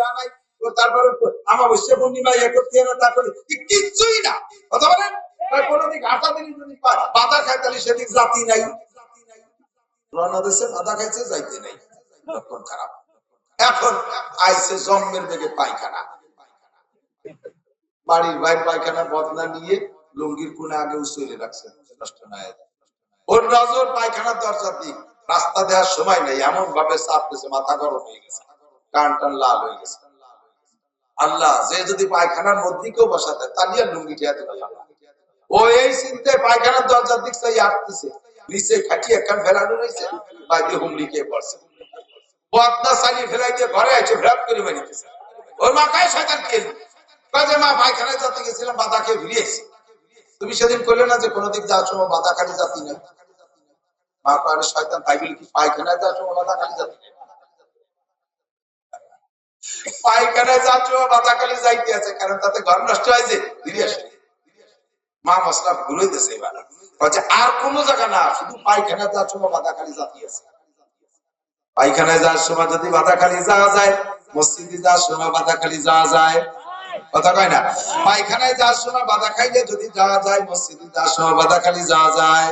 তা নাই। পূর্ণিমা ইয়ে করতে হবে তারপরে কিচ্ছুই না। কথা বলেন? আটা দিন যদি বাধা খায়, তাহলে জাতি নাই। রওনা দেশে বাধা খাইছে, যাইতে নাই। খারাপ। এখন আইসে জন্মের বেগে পায়খানা। বাড়ির বাইর পায়খানা বদনা নিয়ে লুঙ্গির কোণে আগে উচলে রাখছে নষ্ট ওর নজর পায়খানার দরজা দিক। রাস্তা দেওয়ার সময় নেই এমন ভাবে দিয়েছে মাথা গরম হয়ে গেছে। কান টান লাল হয়ে গেছে। আল্লাহ, যে যদি পায়খানার মধ্যে কেউ বসাতে ও এই চিন্তায় পায়খানার দরজার দিক চাই আসতেছে নিচে খাটিয়ে রয়েছে, বাইরে হুমড়ি খেয়ে পড়ছে। চালিয়ে ফেলাই দিয়ে ঘরে ফেরাত করে বেরিয়েছে ওর শয়তান কে কাজে মা, পায়খানায় যাতে গেছিলাম, বাধা খেয়ে তুমি সেদিন করলে না যে কোনো দিক যাওয়ার সময় বাধা খালি জাতি না। মা শয়তান তাই বলে কি পায়খানায় যাওয়ার সময় বাধা খালি জাতি নেই যাওয়ার সময় বাধা খালি যাইতে আছে, কারণ তাতে ঘর নষ্ট হয়েছে মা মশলা এবার। বলছে, আর কোন জায়গা না, শুধু বাধা খালি আছে। পায়খানায় যাওয়ার সময় যদি বাধা খালি যাওয়া যায়, মসজিদে যাওয়ার সময় বাধা খালি যাওয়া যায়। কথা কয় না? পায়খানায় যাওয়ার সময় বাধা খাইলে যদি যাওয়া যায়, মসজিদে যাওয়ার সময় বাধা খালি যাওয়া যায়।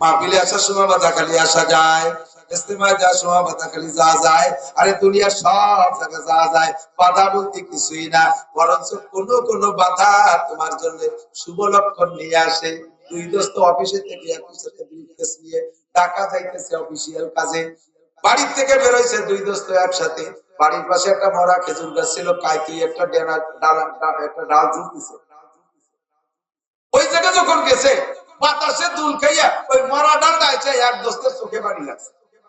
মাহফিলে আসার সময় বাধা খালি আসা যায়। ইস্তেমায় যাওয়ার সময় খালি যাওয়া যায়, আরে দুনিয়ার সব জায়গায় যাওয়া যায়, বাধা বলতে কিছুই না, বরঞ্চ বাধা তোমার জন্য শুভ লক্ষণ নিয়ে আসে। দুই দোস্ত অফিসে থেকে নিয়ে টাকা যাইতেছে অফিসিয়াল কাজে। বাড়ির থেকে বেরোইছে দুই দোস্ত একসাথে। বাড়ির পাশে একটা মরা খেজুর গাছ ছিল, কাইতে একটা ডেনা একটা ডাল ঝুলতেছে। ওই জায়গায় যখন গেছে, বাতাসে দুল খাইয়া ওই মরা ডালটা এক দোস্তের চোখে বাড়ি লাগছে।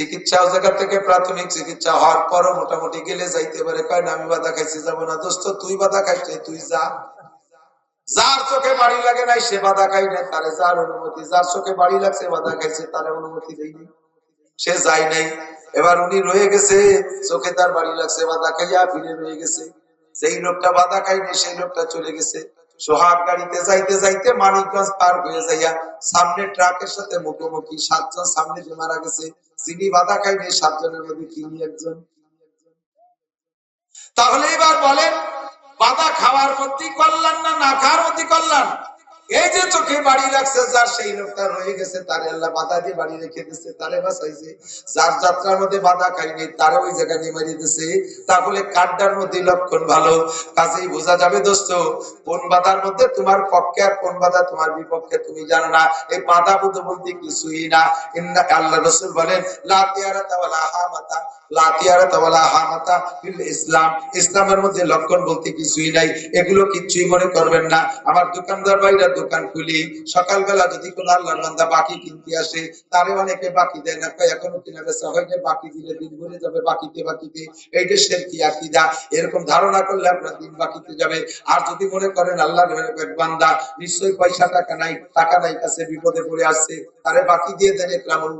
চিকিৎসা জায়গা থেকে প্রাথমিক চিকিৎসা হওয়ার পরও মোটামুটি গেলে যাইতে পারে। কয় না, আমি বাধা খাইছি, যাব না। দোস্ত, তুই বাধা খাইছ তুই যা। যার চোখে বাড়ি লাগে নাই, সে বাধা খাই নাই। তারে যার অনুমতি, যার চোখে বাড়ি লাগছে, বাধা খাইছে, তার অনুমতি দেয়নি সে যায় নাই। এবার উনি রয়ে গেছে, চোখে তার বাড়ি লাগছে, বাধা খাইয়া ফিরে রয়ে গেছে। যেই লোকটা বাধা খাইনি সেই লোকটা চলে গেছে। সোহাগ গাড়িতে যাইতে যাইতে মানিকগঞ্জ পার হয়ে যাইয়া সামনে ট্রাকের সাথে মুখোমুখি সাতজন সামনে যে মারা গেছে। চিনি বাধা খাইনি সাতজনের মধ্যে তিনি একজন। তাহলে এবার বলেন, বাধা খাওয়ার প্রতি কল্যাণ না না খাওয়ার প্রতি কল্যাণ? এই যে চোখে বাড়ি রাখছে যার সেই লোকটা রয়ে গেছে, তারে আল্লাহ বাধা দিয়ে বাড়ি রেখে দিচ্ছে তারে বাঁচাইছে। যার যাত্রার মধ্যে বাধা খাইনি তারে ওই জায়গায় নিয়ে মারিয়ে দিছে। তাহলে কাড্ডার মধ্যে লক্ষণ ভালো। কাজেই বোঝা যাবে দোস্ত, কোন বাধার মধ্যে তোমার পক্ষে আর কোন বাধা তোমার বিপক্ষে তুমি জানো না। এই বাধা বুধ বলতে কিছুই না। আল্লাহ রসুল বলেন, লা তিয়ারাতা ওয়ালা হামাতা ইসলামের মধ্যে লক্ষণ বলতে কিছুই নাই। এগুলো কিচ্ছুই মনে করবেন না। আমার দোকানদার ভাইরা দোকান খুলি। সকালবেলা যদি আল্লাহর বান্দা বাকি কিনতে আসে, তারে অনেকে বাকি দেয় না। এখনও কিনা বেচা বাকি দিলে দিন ভরে যাবে, বাকিতে বাকিতে। এইটা আকিদা। এরকম ধারণা করলে আপনার দিন বাকিতে যাবে। আর যদি মনে করেন আল্লাহর বান্দা, নিশ্চয়ই পয়সা টাকা নাই টাকা নাই, কাছে বিপদে পড়ে আসছে, তারে বাকি দিয়ে দেন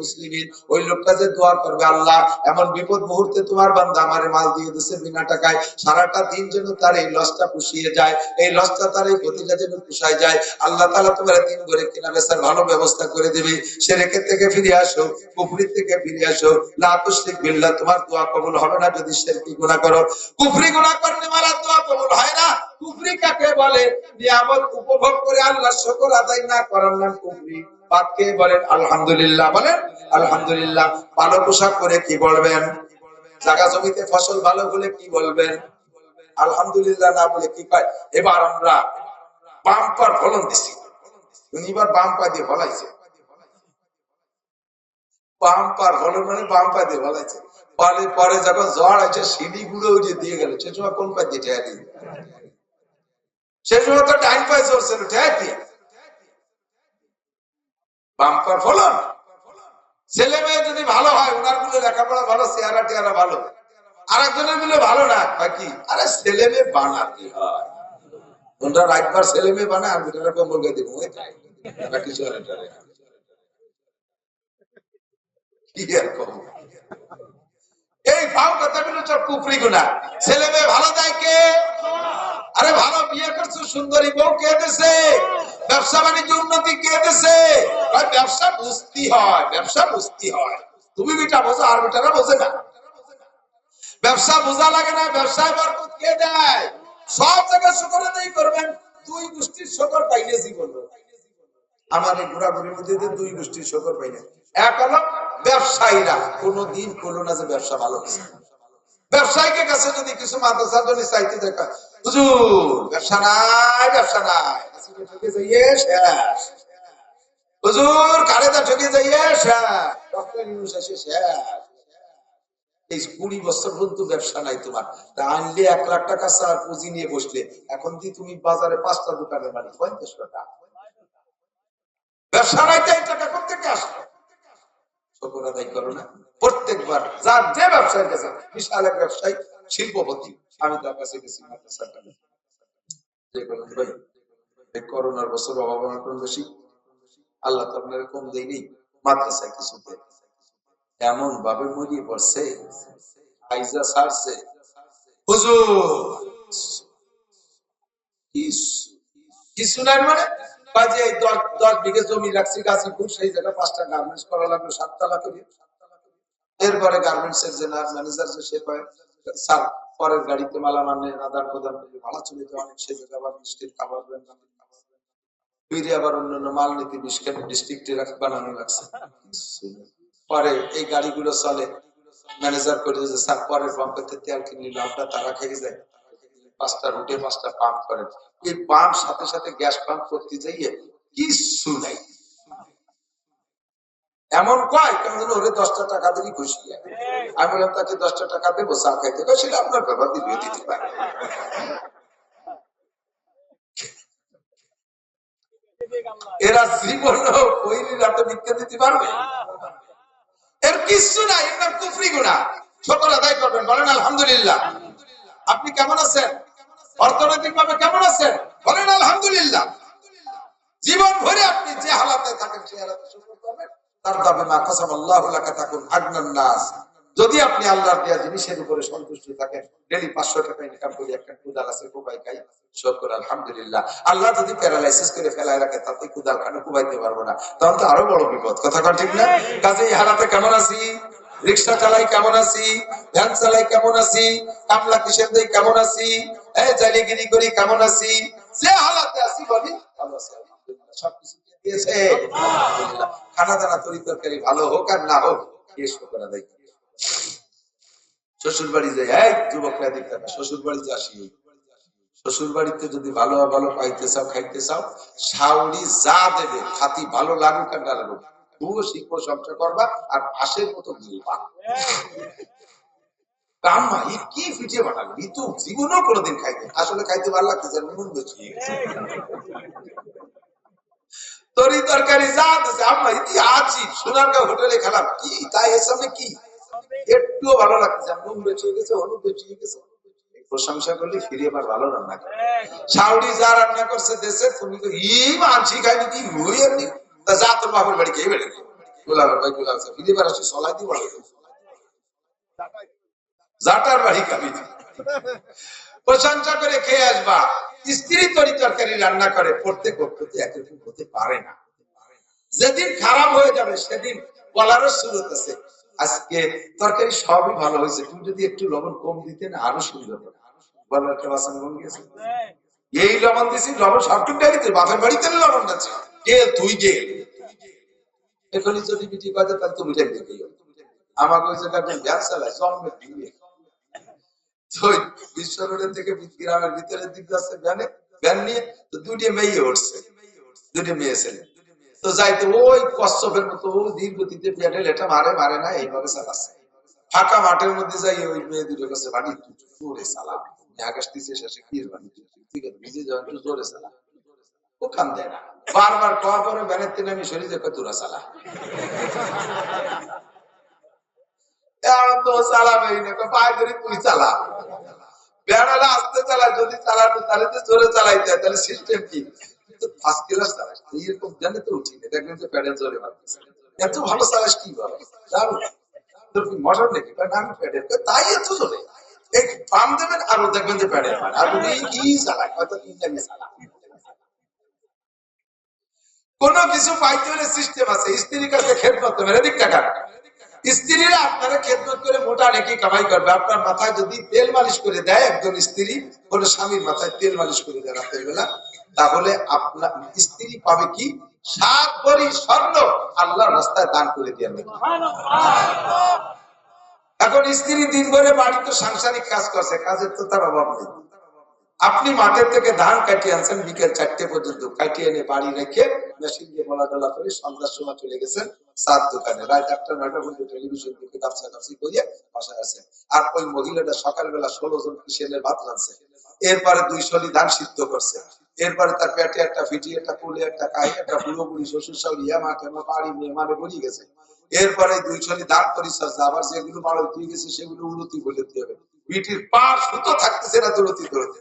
মুসলিমিন। ওই লোকটা যে দোয়া করবে আল্লাহ, এমন বিপদ মুহূর্তে তোমার বান্দা আমারে মাল দিয়ে দিছে বিনা টাকায়। সারাটা দিন যেন তার এই লসটা পুষিয়ে যায়, এই লসটা তার এই ক্ষতিটা যেন পুষায় যায়। আল্লাহ তালা তোমার দিন ভরে কিনা বেচার ভালো ব্যবস্থা করে দেবে। সে রেখে থেকে ফিরে আসো, কুফরি থেকে ফিরে আসো। লা তুশরিক বিল্লাহ তোমার দোয়া কবুল হবে না যদি শিরকি গুনাহ করো। কুফরি গুনাহ করলে মারা দোয়া কবুল হয় না। কুফরি কাকে বলে? নিয়ামত উপভোগ করে আল্লাহ শুকর আদায় না করার নাম কুফরি। বাদকে বলেন, আলহামদুলিল্লাহ। বলেন, আলহামদুলিল্লাহ। ভালো পোশাক পরে কি বলবেন? জায়গা জমিতে ফসল ভালো হলে কি বলবেন? আলহামদুলিল্লাহ না বলে কি কয় এবার আমরা বাম্পার ফলন দিছি। এবার বাম্পা দিয়ে ফলাইছে। মানে দিয়ে পরে যখন আছে সিঁড়ি গুলো যে দিয়ে গেল, সে সময় কোন পা দিয়ে ঠেয়া দিই সে সময় তো ডাইন পায়ে ঠেয়া দিয়ে। বাম্পার ফলন? ছেলে মেয়ে যদি ভালো হয় ওনার মিলে লেখাপড়া ভালো, চেহারা টেহারা ভালো। আর একজনের মিলে ভালো না? বাকি আরে ছেলে মেয়ে বানাতে হয়। ওনটা রাখবার ছেলে মেয়ে বানায় আর কম্বল কিছু আর কি আর এই ভাও কথাগুলো সব কুফরি গুণা ছেলে মেয়ে ভালো দেয় কে? আরে ভালো বিয়ে করছ, সুন্দরী বউ কে দেছে? ব্যবসা বাণিজ্য উন্নতি কে ভাই, ব্যবসা বুঝতে হয়, ব্যবসা বুঝতে হয়। তুমি বিটা বোঝো, আর বেটারা বোঝে না। ব্যবসা বোঝা লাগে না, ব্যবসায় বরকত কে দেয়? সব জায়গায় শুকর আদায় করবেন, দুই গোষ্ঠীর শকর পাইলে জীবন। আমার এই ঘোরাঘুরির মধ্যে দুই গোষ্ঠীর শকর পাই না এক হলো ব্যবসায়ীরা কোনোদিন করল না যে ব্যবসা ভালো কিছু ব্যবসায়ীকে কাছে যদি কিছু মাদ্রাসার জন্য চাইতে দেখা হুজুর, ব্যবসা নাই ব্যবসা নাই। কুড়ি বছর পর্যন্ত ব্যবসা নাই তোমার। তা আনলে এক লাখ টাকা পুঁজি নিয়ে বসলে। এখন তুমি বাজারে পাঁচটা ব্যবসা নাই তাই টাকা কোথা থেকে আসলো? শকর আদায় করো না। প্রত্যেকবার যার যে ব্যবসায় গেছে, বিশাল এক ব্যবসায়ী, শিল্পপতি, আমি তার কাছে গেছি করোনার বছর অভাব অনটন বেশি। আল্লাহ তো আপনার কম দেয়নি মাদ্রাসায় কিছু এমন ভাবে মরিয়ে পড়ছে, আইজা ছাড়ছে হুজুর! কিছু নাই মানে? কাজে এই দশ দশ বিঘে জমি রাখছি গাজীপুর সেই জায়গায় পাঁচটা গার্মেন্টস করা লাগল সাততলা করে। এরপরে গার্মেন্টস এর জেনারেল ম্যানেজার যে, সে কয়, স্যার, পরের গাড়িতে মালা মানে আদান প্রদান করে ভাড়া চলে তো অনেক সে জায়গায় আবার মিষ্টির খাবার দেন। ফিরে আবার অন্যান্য মাল নীতি ডিস্ট্রিক্টে বানানো লাগছে। পরে এই গাড়িগুলো চলে। ম্যানেজার করে যে, স্যার, পরের পাম্পেতে তেল কিনে নিল আপনার তারা খেয়ে যায়। পাঁচটা রুটে পাঁচটা পাম্প করেন। এই পাম্প সাথে সাথে গ্যাস পাম্প করতে যাইয়ে কিচ্ছু নাই। এমন কয়, কেমন যেন ওরে দশটা টাকা দিলেই খুশি। আমি বললাম, তাকে দশটা টাকা দেবো, চা খাইতে। সেটা আপনার ব্যাপার, দিবে, দিতে পারে। এরা জীবন কইলি রাতে ভিক্ষা দিতে পারবে? এর কিচ্ছু নাই, এর কুফরি গুণা সকল আদায় করবেন, বলেন আলহামদুলিল্লাহ। আপনি কেমন আছেন? অর্থনৈতিক ভাবে কেমন আছেন? বলেন, আলহামদুলিল্লাহ। জীবন ভরে আপনি যে হালাতে থাকেন, সেই হালাতে তার কাসাম আল্লাহ আগনান নাস। যদি আপনি আল্লাহর দেয়া জিনিসের উপরে সন্তুষ্ট থাকেন ডেলি পাঁচশো টাকা ইনকাম করি, একটা কুদাল আছে, কুবাই খাই আলহামদুলিল্লাহ। আল্লাহ যদি প্যারালাইসিস করে ফেলায় রাখে, তাতে কুদাল খানে কুবাইতে পারব না। তখন তো আরও বড় বিপদ। কথা কন ঠিক না? কাজে এই কেমন আছি? রিক্সা চালাই কেমন আছি? ভ্যান চালাই কেমন আছি? কামলা কিসের দেই কেমন আছি? এই জালিগিরি করি, কেমন আছি? যে হালাতে আছি বলি, ভালো আছি সবকিছু দিয়েছে। খানা দানা তরি তরকারি ভালো হোক আর না হোক, কে শোকর করে। শ্বশুর বাড়ি যাই যুবকরা দেখতে শ্বশুর বাড়ি যাসি শ্বশুর বাড়িতে যদি ভালো ভালো পাইতে চাও, খাইতে চাও, শাউরি যা দেবে, খাতি ভালো লাগুক আর না লাগুক তুমিও শিখব করবা আর পাশের মতো গিলবা কি কোনোদিন আসলে খাইতে ভালো তরকারি হোটেলে খেলাম। কি, তাই এর সামনে কি? একটুও ভালো লাগতেছে নুন গেছে, হলুদ গেছে। প্রশংসা করলে ফিরে আবার ভালো রান্না করে। সাউডি যা রান্না করছে, দেশে তুমি তো ই মানছি খাইনি, কি এমনি? তা যা তোর বাপের বাড়ি খেয়ে বেড়ে ভাই স্যার ফিরে বার আসি, সলাই দিয়ে বড় জাটার বাড়ি খাবি প্রশংসা করে খেয়ে আসবা। স্ত্রী তরি তরকারি রান্না করে, প্রত্যেক হতে পারে না। যেদিন খারাপ হয়ে যাবে, সেদিন বলারও আছে আজকে তরকারি সবই ভালো হয়েছে, তুমি যদি একটু লবণ কম দিতে না, আরও সুন্দর বলার একটা বাসন এই লবণ দিছি, লবণ সবটুকু ডালিতে বাপের বাড়িতে লবণ আছে। কে তুই কে? এখনই যদি বিটি বাজে, তাহলে তুমি ঠেক দেখে আমাকে ওই জায়গায় গ্যাস চালায় জন্মের দিয়ে তো ওই বিশ্ব রোডের থেকে গ্রামের ভ্যানে ভ্যান নিয়ে তো দুটি মেয়ে উঠছে। দুটি মেয়ে ছেলে। তো যাইতে ওই কচ্ছপের মতো ধীর গতিতে পেটে লেটা মারে মারে না, এইভাবে চালাচ্ছে। ফাঁকা মাঠের মধ্যে যাই ওই মেয়ে দুটো কাছে বাড়ি জোরে চালা। আকাশ দিচ্ছে শেষে কি ঠিক আছে ভিজে যাওয়া একটু জোরে চালা। ও কান দেয় না। বারবার কওয়ার ভ্যানের থেকে আমি শরীরে কয় তোরা চালা? এখন তো চালাবেই না পায়ে তুই চালা। বেড়ালে আস্তে চালায়, যদি চালানো তাহলে তো জোরে চালাইতে হয়, তাহলে সিস্টেম কি? ফার্স্ট তাই কোন কিছু পাইতে হলে সিস্টেম আছে, স্ত্রীর কাছে টাকা স্ত্রীরা আপনারা খেদমত করে মোটা নাকি কামাই করবে। আপনার মাথায় যদি তেল মালিশ করে দেয় একজন স্ত্রী, কোন স্বামীর মাথায় তেল মালিশ করে দেয় রাতের বেলা, তাহলে আপনার স্ত্রী পাবে কি? সাত ভরি স্বর্ণ আল্লাহর রাস্তায় দান করে দিয়ে এখন স্ত্রী দিন ভরে বাড়িতে সাংসারিক কাজ করছে, কাজের তো তার অভাব নেই। আপনি মাঠের থেকে ধান কাটিয়ে আনছেন, বিকেল চারটে পর্যন্ত। কাটিয়ে এনে বাড়ি রেখে মেশিন দিয়ে বলা টলা করে সন্ধ্যার সময় চলে গেছেন সাত দোকানে। রাত আটটা নয়টা পর্যন্ত টেলিভিশন দেখে কাপসা কাপসি করিয়ে বাসায় আছেন আর ওই মহিলাটা সকালবেলা ষোলো জন কিসেনের ভাত রাঁধছে। এরপরে দুই শলি ধান সিদ্ধ করছে। এরপরে তার পেটে একটা ফিটি একটা কুলে, একটা কাহি একটা বুড়ো বুড়ি, শ্বশুর শাশুড়ি আমা কেমন বাড়ি, মেয়ে মানে বেরিয়ে গেছে। এরপরে দুই ছলি দান পরিচর্যা আবার যেগুলো বাড়ো দিয়ে গেছে, সেগুলো উন্নতি বলে দিতে হবে। বিটির পার সুতো থাকতেছে না দৌড়তি দৌড়তে।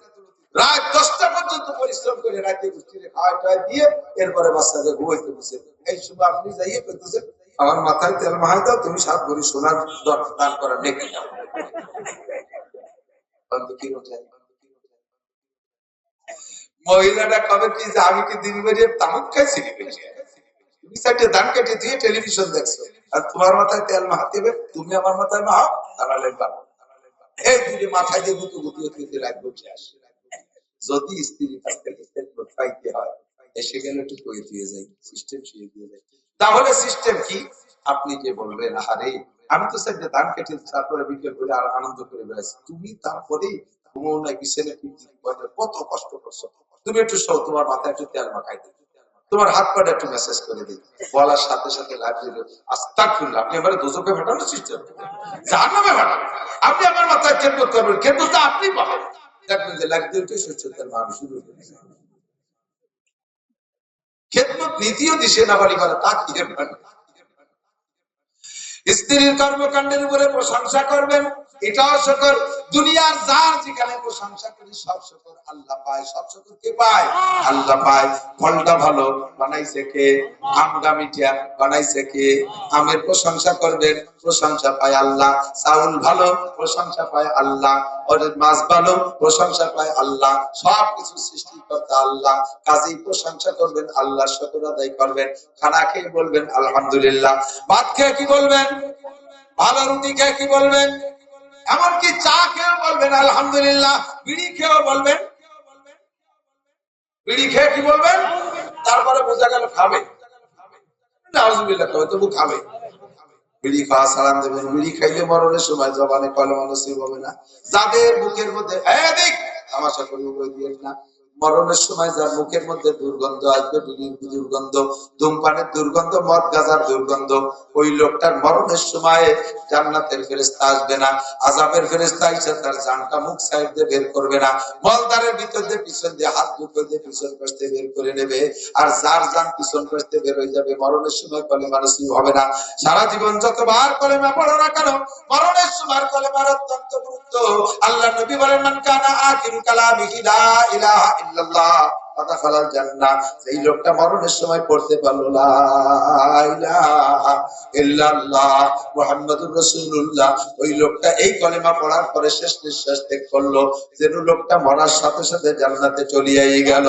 রাত দশটা পর্যন্ত পরিশ্রম করে রাতে গোষ্ঠীরে খাওয়া টাওয়া দিয়ে এরপরে বাচ্চাকে ঘুমাইতে বসে। এই সময় আপনি যাইয়ে পেতেছেন আমার মাথায় তেল মাহাই দাও, তুমি সাত ভরি সোনার দান মহিলাটা কবে কি যে আমি কি দিন বেরিয়ে তামুক খাইছি? তুমি সাইডে ধান কেটে দিয়ে টেলিভিশন দেখছ, আর তোমার মাথায় তেল মাহাতে হবে, তুমি আমার মাথায় মাহাও পাবো এই দুটি মাথায় দিয়ে গুতু গুতু গুতু রাখব আসে। যদি স্ত্রীর কাছ থেকে statement পাইতে হয় গেলে একটু কয়ে দিয়ে যাই সিস্টেম শিখে দিয়ে যাই। তাহলে সিস্টেম কি? আপনি যে বলবেন আরে আমি তো স্যার ধান কেটে তারপরে বিকেল করে আর আনন্দ করে বেড়াচ্ছি তুমি তারপরে ঘুমো না বিছানে কত কষ্ট করছ। তুমি একটু সৌ তোমার মাথায় একটু তেল মাখাই দিই। তোমার হাত পাটা একটু মেসেজ করে দিই। বলার সাথে সাথে লাইব্রেরি আস্তাক খুললে আপনি এবারে দুজকে ভাটানো সিস্টেম যার নামে আপনি আমার মাথায় খেদমত করবেন খেদমত আপনি পাবেন দেখবেন লাগতে উঠে মানুষ শুরু খেদমত নীতিও দিছে না কি স্ত্রীর কর্মকাণ্ডের উপরে প্রশংসা করবেন এটাও শকর, দুনিয়ার যার যেখানে প্রশংসা করি, সব শকর আল্লাহ পায়। সব শকর কে পায়? আল্লাহ পায়। ফলটা ভালো, বানাইছে কে? আমটা মিঠিয়া বানাইছে কে? আমের প্রশংসা করবেন, প্রশংসা পায় আল্লাহ। চাউল ভালো, প্রশংসা পায় আল্লাহ। ওদের মাছ ভালো, প্রশংসা পায় আল্লাহ। সব কিছু সৃষ্টি করতে আল্লাহ। কাজেই প্রশংসা করবেন আল্লাহ শকর আদায় করবেন। খানা খেয়ে বলবেন, আলহামদুলিল্লাহ। ভাত খেয়ে কি বলবেন? ভালো রুটি খেয়ে কি বলবেন? এমনকি চা খেয়েও বলবেন, আলহামদুলিল্লাহ। বিড়ি খেয়েও বলবেন। বিড়ি খেয়ে কি বলবেন? তারপরে বোঝা গেল খাবে। তবু খাবে। বিড়ি খাওয়া বিড়ি সময় জবানে হবে না। যাদের বুকের মধ্যে করি বই দিয়ে না। মরণের সময় যার মুখের মধ্যে দুর্গন্ধ আসবে দুর্গন্ধ, ধূমপানের দুর্গন্ধ, মদ গাজার দুর্গন্ধ, ওই লোকটার মরণের সময় জান্নাতের ফেরেস্তা আসবে না আজাবের ফেরেস্তা এসে তার জানটা মুখ সাইড দিয়ে বের করবে না, মলদারের ভিতর দিয়ে, পিছন দিয়ে, হাত দুটো দিয়ে, পিছন পাশে বের করে নেবে, আর যার জান পিছন পাশে বের হয়ে যাবে, মরণের সময় কলে মানুষ হবে না। সারা জীবন যতবার কলেমা পড়ো না কেন, মরণের সময় কলেমার অত্যন্ত গুরুত্ব। আল্লাহ নবী বলেন, মান কানা আখিরু কালামিহি লা ইলাহা সেই লোকটা মরণের সময় পড়তে পারল, লা ইলাহা ওই লোকটা এই কলেমা পড়ার পরে শেষ নিঃশ্বাস ত্যাগ করল, যেন লোকটা মরার সাথে সাথে জান্নাতে চলিয়াই গেল।